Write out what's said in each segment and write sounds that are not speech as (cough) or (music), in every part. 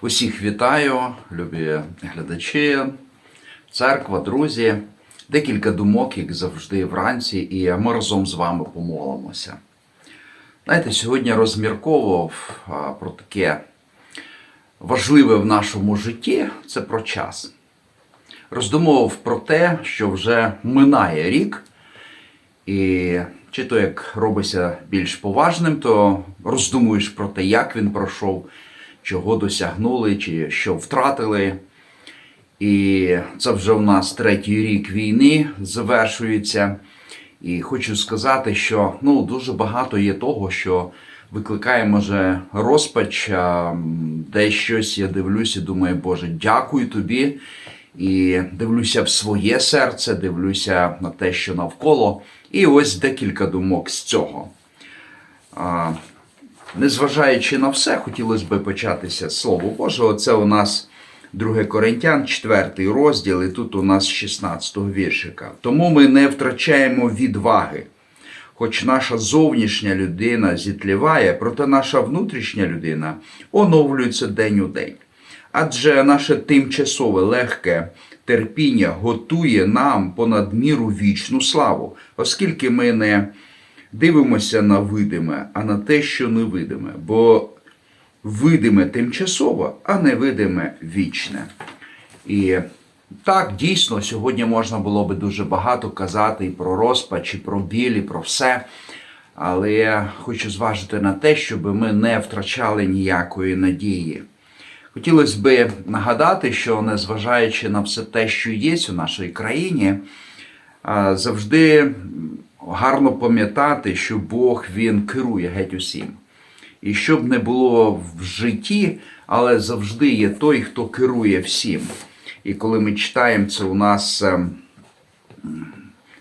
Усіх вітаю, любі глядачі, церква, друзі. Декілька думок, як завжди, вранці, і ми разом з вами помолимося. Знаєте, сьогодні розмірковував про таке важливе в нашому житті це про час. Роздумував про те, що вже минає рік, і чи то як робиться більш поважним, то роздумуєш про те, як він пройшов, чого досягнули, чи що втратили. І це вже у нас третій рік війни завершується. І хочу сказати, що ну, дуже багато є того, що викликає, може, розпач, десь щось я дивлюся думаю, Боже, дякую тобі. І дивлюся в своє серце, дивлюся на те, що навколо. І ось декілька думок з цього. Незважаючи на все, хотілося б початися з Слова Божого. Це у нас 2 Коринтян, 4 розділ, і тут у нас 16 віршика. Тому ми не втрачаємо відваги. Хоч наша зовнішня людина зітліває, проте наша внутрішня людина оновлюється день у день. Адже наше тимчасове легке терпіння готує нам понад міру вічну славу, оскільки ми не дивимося на видиме, а на те, що невидиме. Бо видиме тимчасово, а невидиме вічне. І так, дійсно, сьогодні можна було би дуже багато казати і про розпач, і про біль, і про все. Але я хочу зважити на те, щоб ми не втрачали ніякої надії. Хотілося б нагадати, що незважаючи на все те, що є у нашій країні, завжди гарно пам'ятати, що Бог Він керує геть усім. І щоб не було в житті, але завжди є той, хто керує всім. І коли ми читаємо це у нас ем,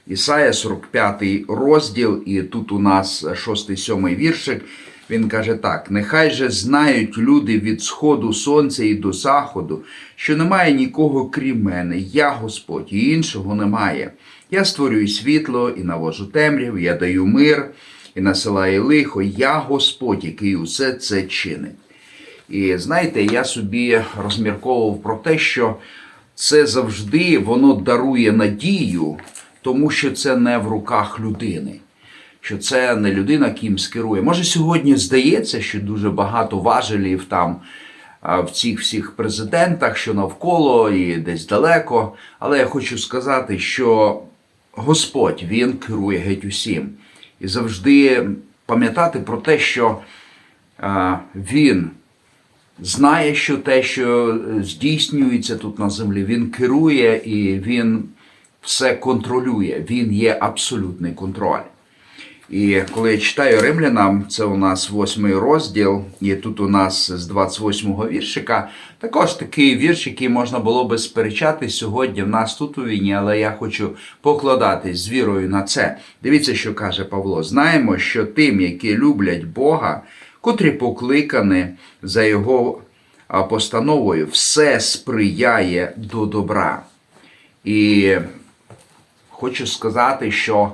Ісая, 45 розділ, і тут у нас 6-7 віршик, він каже так: нехай же знають люди від сходу сонця і до заходу, що немає нікого крім мене, я Господь, і іншого немає. Я створюю світло і навожу темряв, я даю мир і насилаю лихо, я Господь, який усе це чинить. І знаєте, я собі розмірковував про те, що це завжди воно дарує надію, тому що це не в руках людини. Що це не людина кимсь керує. Може, сьогодні здається, що дуже багато важелів там в цих всіх президентах, що навколо і десь далеко. Але я хочу сказати, що Господь Він керує геть усім. І завжди пам'ятати про те, що Він знає, що те, що здійснюється тут на землі, він керує і він все контролює. Він є абсолютний контроль. І коли я читаю римлянам, це у нас восьмий розділ, і тут у нас з 28-го віршика, також такий вірш, який можна було би сперечати сьогодні в нас тут у війні, але я хочу покладатись з вірою на це. Дивіться, що каже Павло. Знаємо, що тим, які люблять Бога, котрі покликані за його постановою, все сприяє до добра. І хочу сказати, що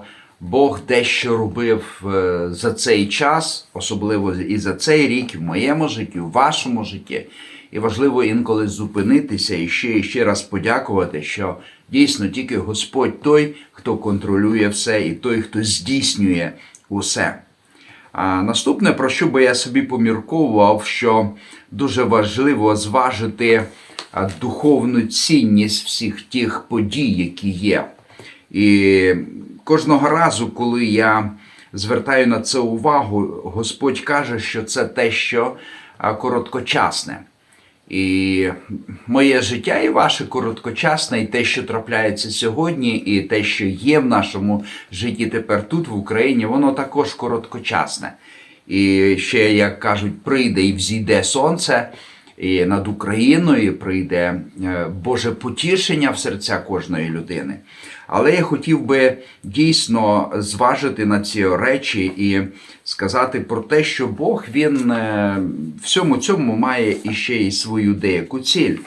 Бог дещо робив е, за цей час, особливо і за цей рік, в моєму житті, в вашому житті. І важливо інколи зупинитися і ще і ще раз подякувати, що дійсно тільки Господь той, хто контролює все, і той, хто здійснює усе. А наступне, про що би я собі помірковував, що дуже важливо зважити духовну цінність всіх тих подій, які є. І кожного разу, коли я звертаю на це увагу, Господь каже, що це те, що короткочасне. І моє життя і ваше короткочасне, і те, що трапляється сьогодні, і те, що є в нашому житті тепер тут, в Україні, воно також короткочасне. І ще, як кажуть, прийде і взійде сонце, і над Україною прийде е, Боже потішення в серця кожної людини. Але я хотів би дійсно зважити на ці речі і сказати про те, що Бог він е, всьому цьому має іще і свою деяку ціль.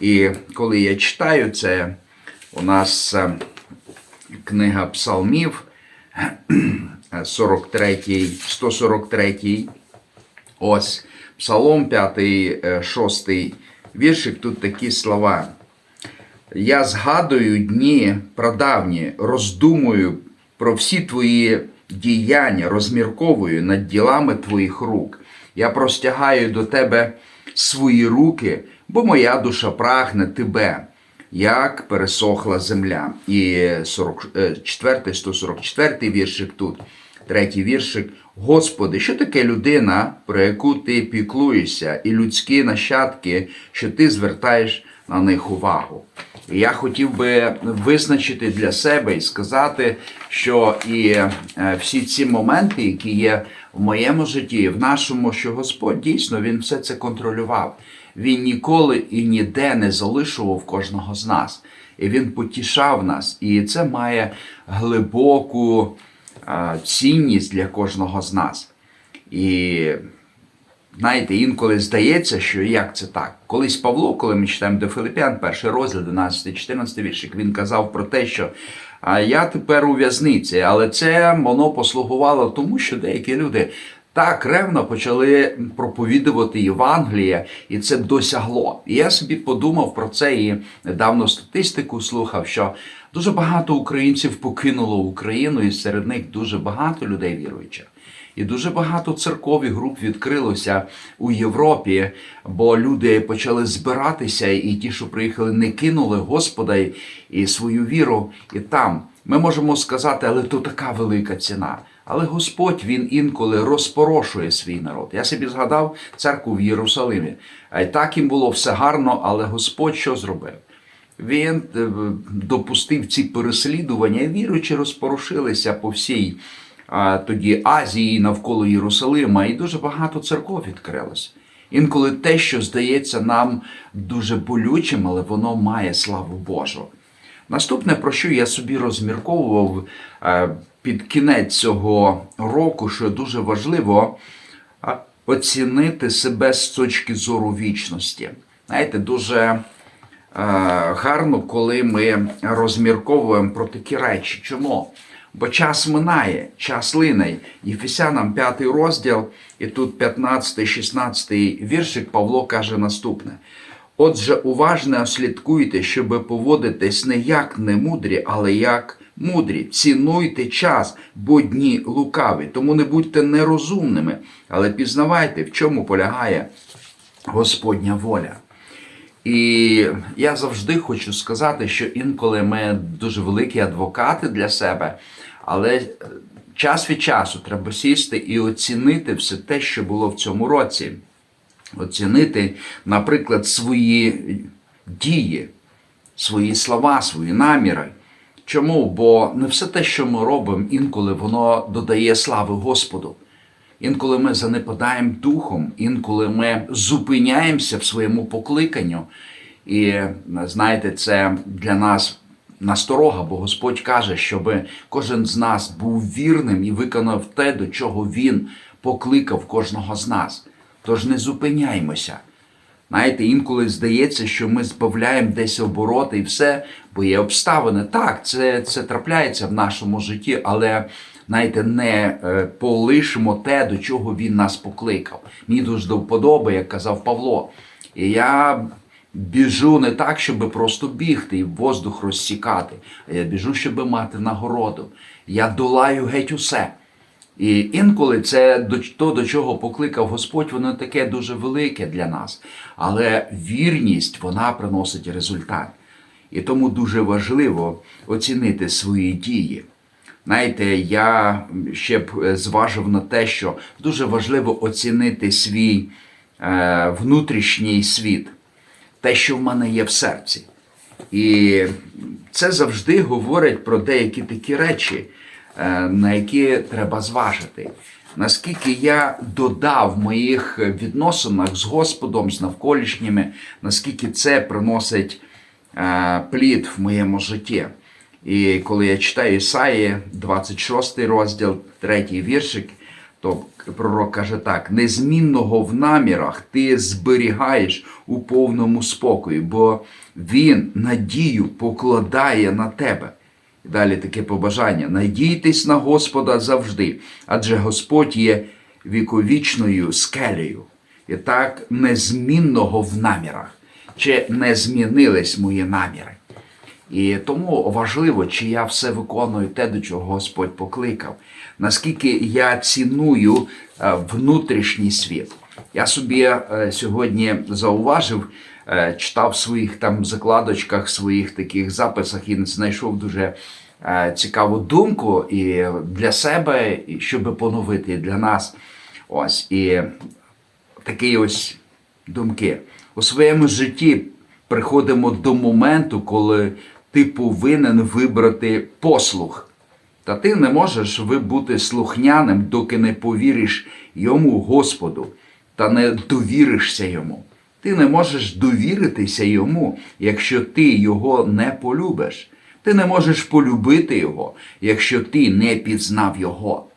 І коли я читаю це, у нас е, книга Псалмів, (clears throat) 43, 143 Ось Псалом 5, 6 віршик, тут такі слова. Я згадую дні прадавні, роздумую про всі твої діяння, розмірковую над ділами твоїх рук. Я простягаю до тебе свої руки, бо моя душа прагне тебе, як пересохла земля. І 44, 144 віршик тут, третій віршик. Господи, що таке людина, про яку ти піклуєшся, і людські нащадки, що ти звертаєш на них увагу? І я хотів би визначити для себе і сказати, що і е, всі ці моменти, які є в моєму житті, в нашому, що Господь дійсно він все це контролював. Він ніколи і ніде не залишував кожного з нас. І він потішав нас. І це має глибоку цінність для кожного з нас. І знаєте, інколи здається, що як це так? Колись Павло, коли ми читаємо до Филиппян, перший розділ, 12-14 віршик, він казав про те, що я тепер у в'язниці, але це воно послугувало тому, що деякі люди так ревно почали проповідувати Євангеліє, і це досягло. І я собі подумав про це і недавно статистику слухав, що дуже багато українців покинуло Україну, і серед них дуже багато людей віруючих. І дуже багато церкових груп відкрилося у Європі, бо люди почали збиратися, і ті, що приїхали, не кинули Господа і свою віру. І там ми можемо сказати, але то така велика ціна. Але Господь він інколи розпорошує свій народ. Я собі згадав церкву в Єрусалимі. Так їм було все гарно, але Господь що зробив? Він е, допустив ці переслідування, і віруючі розпорушилися по всій тоді Азії навколо Єрусалима, і дуже багато церков відкрилося. Інколи те, що здається нам дуже болючим, але воно має славу Божу. Наступне, про що я собі розмірковував е, під кінець цього року, що дуже важливо оцінити себе з точки зору вічності. Знаєте, дуже гарно, коли ми розмірковуємо про такі речі. Чому? Бо час минає, час лине. Єфесянам 5 розділ, і тут 15-16 віршик Павло каже наступне. Отже, уважно слідкуйте, щоб поводитись не як немудрі, але як мудрі. Цінуйте час, бо дні лукаві. Тому не будьте нерозумними, але пізнавайте, в чому полягає Господня воля. І я завжди хочу сказати, що інколи ми дуже великі адвокати для себе, але е, час від часу треба сісти і оцінити все те, що було в цьому році. Оцінити, наприклад, свої дії, свої слова, свої наміри. Чому? Бо не все те, що ми робимо, інколи воно додає слави Господу. Інколи ми занепадаємо духом, інколи ми зупиняємося в своєму покликанню. І знаєте, це для нас насторога, бо Господь каже, щоб кожен з нас був вірним і виконав те, до чого Він покликав кожного з нас. Тож не зупиняймося. Знаєте, інколи здається, що ми збавляємо десь обороти і все, бо є обставини. Так, це, це трапляється в нашому житті, але знаєте, не е, полишимо те, до чого він нас покликав. Мені дуже до як казав Павло. І я біжу не так, щоб просто бігти і воздух розсікати, а я біжу, щоб мати нагороду. Я долаю геть усе. І інколи це то, до чого покликав Господь, воно таке дуже велике для нас. Але вірність вона приносить результат. І тому дуже важливо оцінити свої дії. Знаєте, я ще б е, зважив на те, що дуже важливо оцінити свій е, внутрішній світ, те, що в мене є в серці. І це завжди говорить про деякі такі речі, е, на які треба зважити. Наскільки я додав в моїх відносинах з Господом, з навколишніми, наскільки це приносить е, плід в моєму житті. І коли я читаю Ісаї, 26 розділ, 3 віршик, то пророк каже так: незмінного в намірах ти зберігаєш у повному спокої, бо він надію покладає на тебе. Далі таке побажання: надійтесь на Господа завжди, адже Господь є віковічною скелею, і так незмінного в намірах, чи не змінились мої наміри. І тому важливо, чи я все виконую те, до чого Господь покликав, наскільки я ціную е, внутрішній світ. Я собі е, сьогодні зауважив, е, читав в своїх там закладочках, своїх таких записах і знайшов дуже цікаву думку і для себе, щоб поновити для нас. Ось і такі ось думки. У своєму житті приходимо до моменту, коли ти повинен вибрати послух. Та ти не можеш бути слухняним, доки не повіриш йому, Господу, та не довіришся йому. Ти не можеш довіритися йому, якщо ти його не полюбиш. Ти не можеш полюбити його, якщо ти не пізнав його.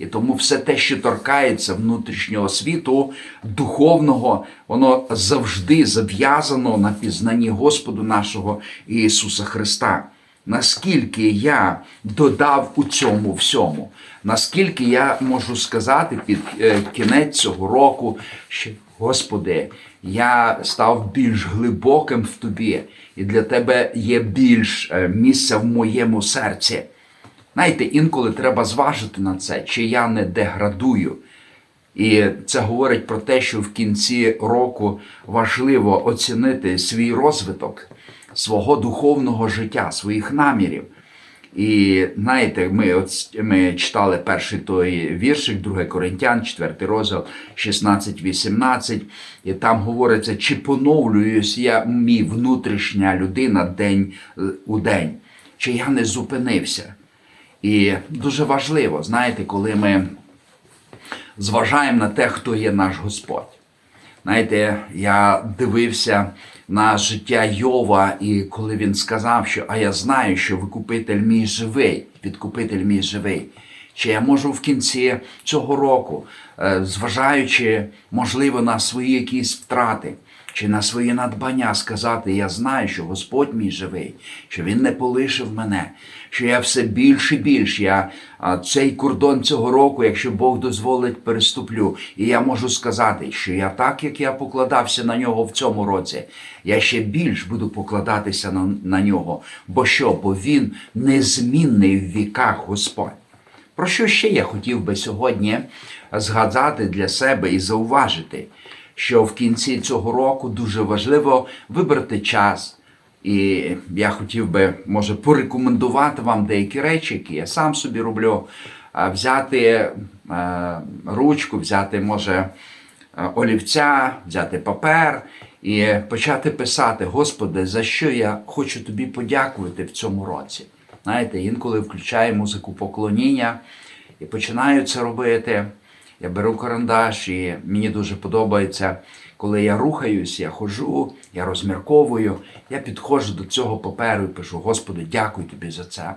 І тому все те, що торкається внутрішнього світу, духовного, воно завжди зав'язано на пізнанні Господу нашого Ісуса Христа. Наскільки я додав у цьому всьому, наскільки я можу сказати під е, кінець цього року, що Господи, я став більш глибоким в тобі, і для тебе є більш е, місця в моєму серці. Знаєте, інколи треба зважити на це, чи я не деградую. І це говорить про те, що в кінці року важливо оцінити свій розвиток, свого духовного життя, своїх намірів. І знаєте, ми от, ми читали перший той віршик, 2 Коринтян, 4 розділ, 16-18, і там говориться, чи поновлююсь я мій внутрішня людина день е, у день, чи я не зупинився. І дуже важливо, знаєте, коли ми зважаємо на те, хто є наш Господь. Знаєте, я дивився на життя Йова, і коли він сказав, що а я знаю, що викупитель мій живий, відкупитель мій живий. Чи я можу в кінці цього року, е, зважаючи, можливо, на свої якісь втрати чи на свої надбання, сказати: Я знаю, що Господь мій живий, що Він не полишив мене, що я все більше і більше. Я цей кордон цього року, якщо Бог дозволить, переступлю. І я можу сказати, що я так, як я покладався на нього в цьому році, я ще більш буду покладатися на, на нього. Бо що? Бо він незмінний в віках Господь. Про що ще я хотів би сьогодні згадати для себе і зауважити, що в кінці цього року дуже важливо вибрати час. І я хотів би, може, порекомендувати вам деякі речі, які я сам собі роблю, взяти е, ручку, взяти, може, е, олівця, взяти папер і почати писати: Господи, за що я хочу тобі подякувати в цьому році. Знаєте, інколи включаю музику поклоніння і починаю це робити. Я беру карандаш, і мені дуже подобається, коли я рухаюсь, я ходжу, я розмірковую, я підходжу до цього паперу і пишу: Господи, дякую тобі за це.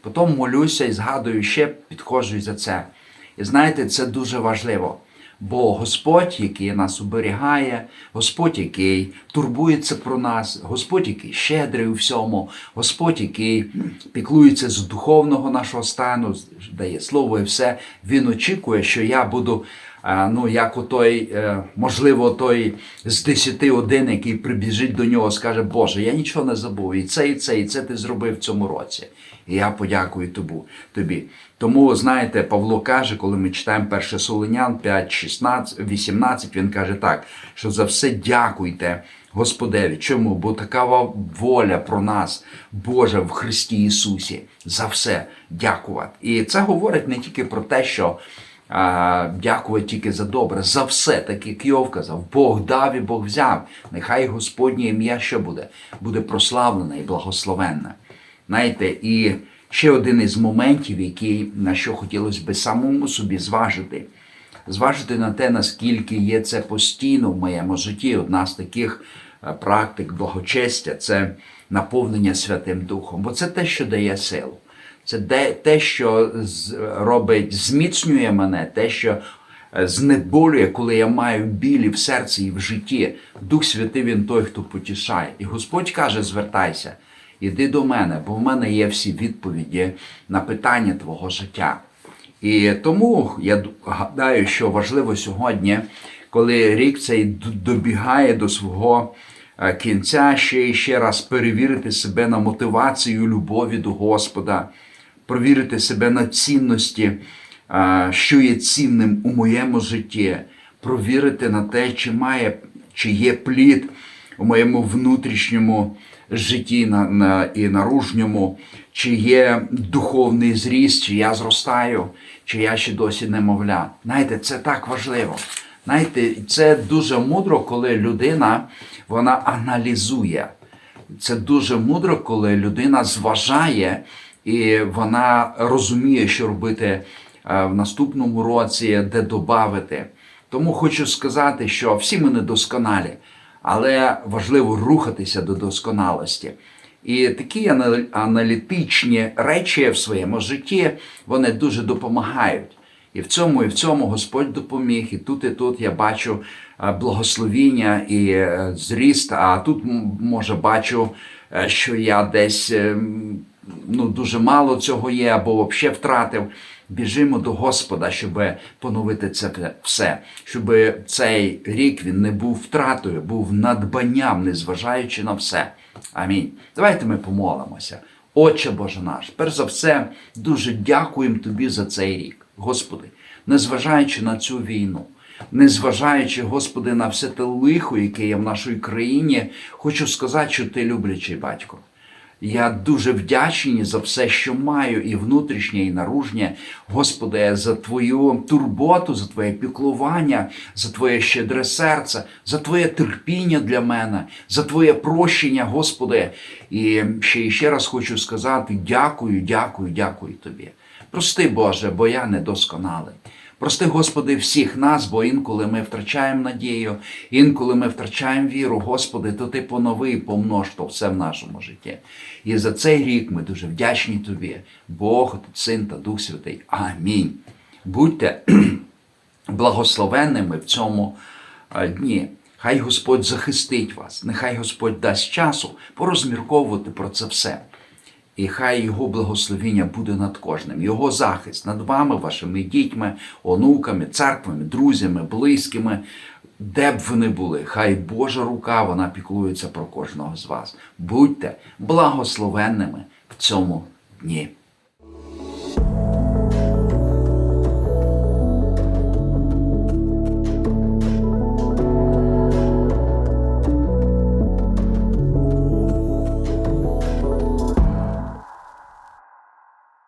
Потім молюся і згадую ще, підходжу за це. І знаєте, це дуже важливо. Бо Господь, який нас оберігає, Господь, який турбується про нас, Господь, який щедрий у всьому, Господь, який піклується з духовного нашого стану, дає слово і все, Він очікує, що я буду, ну, як у той, е, можливо, той з десяти один, який прибіжить до нього, скаже, Боже, я нічого не забув, і це, і це, і це ти зробив в цьому році. І я подякую тобі. Тому, знаєте, Павло каже, коли ми читаємо 1 Солонян 5, 16, 18, він каже так, що за все дякуйте Господеві. Чому? Бо така воля про нас, Божа в Христі Ісусі, за все дякувати. І це говорить не тільки про те, що а, дякувати тільки за добре, за все, так як Йов казав, Бог дав і Бог взяв. Нехай Господнє ім'я що буде? Буде прославлене і благословенне. Знаєте, і ще один із моментів, який на що хотілося би самому собі зважити, зважити на те, наскільки є це постійно в моєму житті. Одна з таких е, практик благочестя це наповнення Святим Духом. Бо це те, що дає силу. Це те, що робить, зміцнює мене, те, що е, знеболює, коли я маю білі в серці і в житті. Дух Святий він той, хто потішає. І Господь каже: звертайся. Іди до мене, бо в мене є всі відповіді на питання твого життя. І тому я гадаю, що важливо сьогодні, коли рік цей добігає до свого е, кінця, ще і ще раз перевірити себе на мотивацію любові до Господа, провірити себе на цінності, що є цінним у моєму житті, провірити на те, чи має чи є плід у моєму внутрішньому житті на, на, і наружньому, чи є духовний зріст, чи я зростаю, чи я ще досі немовля. Знаєте, це так важливо. Знаєте, це дуже мудро, коли людина вона аналізує. Це дуже мудро, коли людина зважає і вона розуміє, що робити е, в наступному році, де додати. Тому хочу сказати, що всі ми недосконалі, але важливо рухатися до досконалості. І такі аналітичні речі в своєму житті вони дуже допомагають. І в цьому, і в цьому Господь допоміг. І тут, і тут я бачу е, благословіння і е, зріст. А тут може бачу, що я десь е, м, ну, дуже мало цього є, або взагалі втратив. Біжимо до Господа, щоб поновити це все, щоб цей рік він не був втратою, був надбанням, незважаючи на все. Амінь. Давайте ми помолимося. Отче Боже наш, перш за все, дуже дякуємо Тобі за цей рік, Господи, незважаючи на цю війну, незважаючи, Господи, на все те лихо, яке є в нашій країні, хочу сказати, що Ти люблячий батько. Я дуже вдячний за все, що маю, і внутрішнє, і наружнє. Господи, за Твою турботу, за Твоє піклування, за Твоє щедре серце, за Твоє терпіння для мене, за Твоє прощення, Господи. І ще ще раз хочу сказати: дякую, дякую, дякую Тобі. Прости, Боже, бо я недосконалий. Прости, Господи, всіх нас, бо інколи ми втрачаємо надію, інколи ми втрачаємо віру, Господи, то Ти понови і помнож то все в нашому житті. І за цей рік ми дуже вдячні Тобі, Бог, Син та Дух Святий. Амінь. Будьте (clears throat) благословенними в цьому е, дні. Хай Господь захистить вас, нехай Господь дасть часу порозмірковувати про це все. І хай його благословіння буде над кожним, його захист над вами, вашими дітьми, онуками, церквами, друзями, близькими, де б вони були. Хай Божа рука вона піклується про кожного з вас. Будьте благословенними в цьому дні.